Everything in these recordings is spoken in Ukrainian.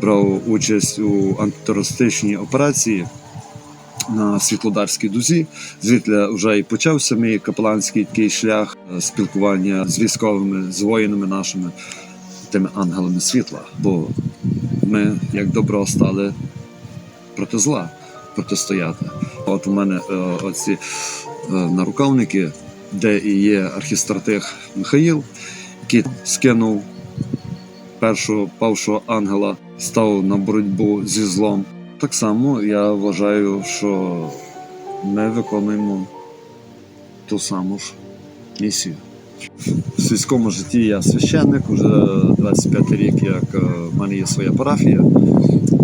брав участь у антитерористичній операції на Світлодарській дузі. Звідти вже і почався мій капеланський такий шлях спілкування з військовими, з воїнами нашими, тими ангелами світла. Бо ми, як добро, стали проти зла протистояти. От у мене е, оці е, нарукавники, де і є архістратих Михаїл, який скинув першого павшого ангела, став на боротьбу зі злом. Так само я вважаю, що ми виконуємо ту саму ж місію. В сільському житті я священник, вже 25 рік, як е, в мене є своя парафія.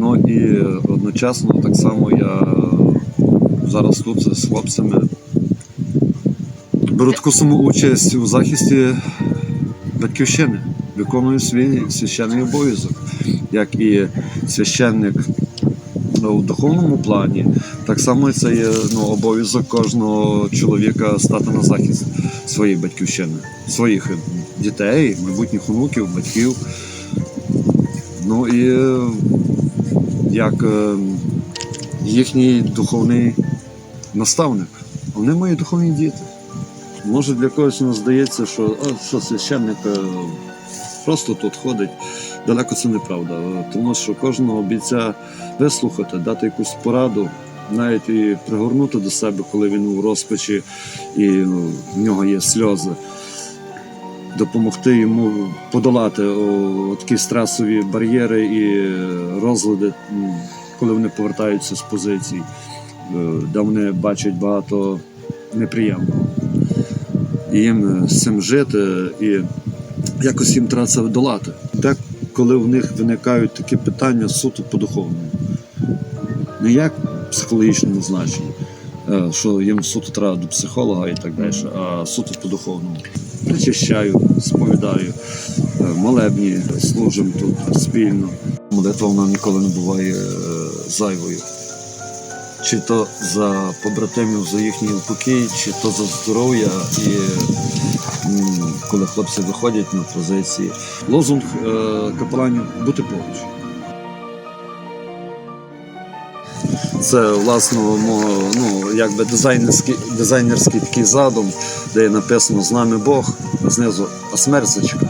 Ну і одночасно так само я зараз тут з хлопцями беру таку саму участь у захисті батьківщини, виконую свій священний обов'язок, як і священник ну, у духовному плані, так само це є ну, обов'язок кожного чоловіка стати на захист своєї батьківщини, своїх дітей, майбутніх онуків, батьків. Ну і як е, їхній духовний наставник. Вони мої духовні діти. Може для когось ну, здається, що, а, що священник е, просто тут ходить. Далеко це неправда, е, тому що кожного бійця вислухати, дати якусь пораду, навіть і пригорнути до себе, коли він у розпачі і ну, в нього є сльози. Допомогти йому подолати такі стресові бар'єри і розлади, коли вони повертаються з позицій, е, де вони бачать багато неприємного. Їм з цим жити, і якось їм треба це долати. Де коли в них виникають такі питання суто по духовному, не як психологічному значенні, е, що їм суто треба до психолога і так далі, а суто по духовному. Причащаю, сповідаю, е, молебні, служимо тут спільно. Молитва вона ніколи не буває е, зайвою. Чи то за побратимів, за їхній упокій, чи то за здоров'я і коли хлопці виходять на позиції. Лозунг е, капеланів бути поруч. Це власне мого, ну, якби дизайнерський, дизайнерський такий задум, де написано з нами Бог, а знизу, а смерть зачекає.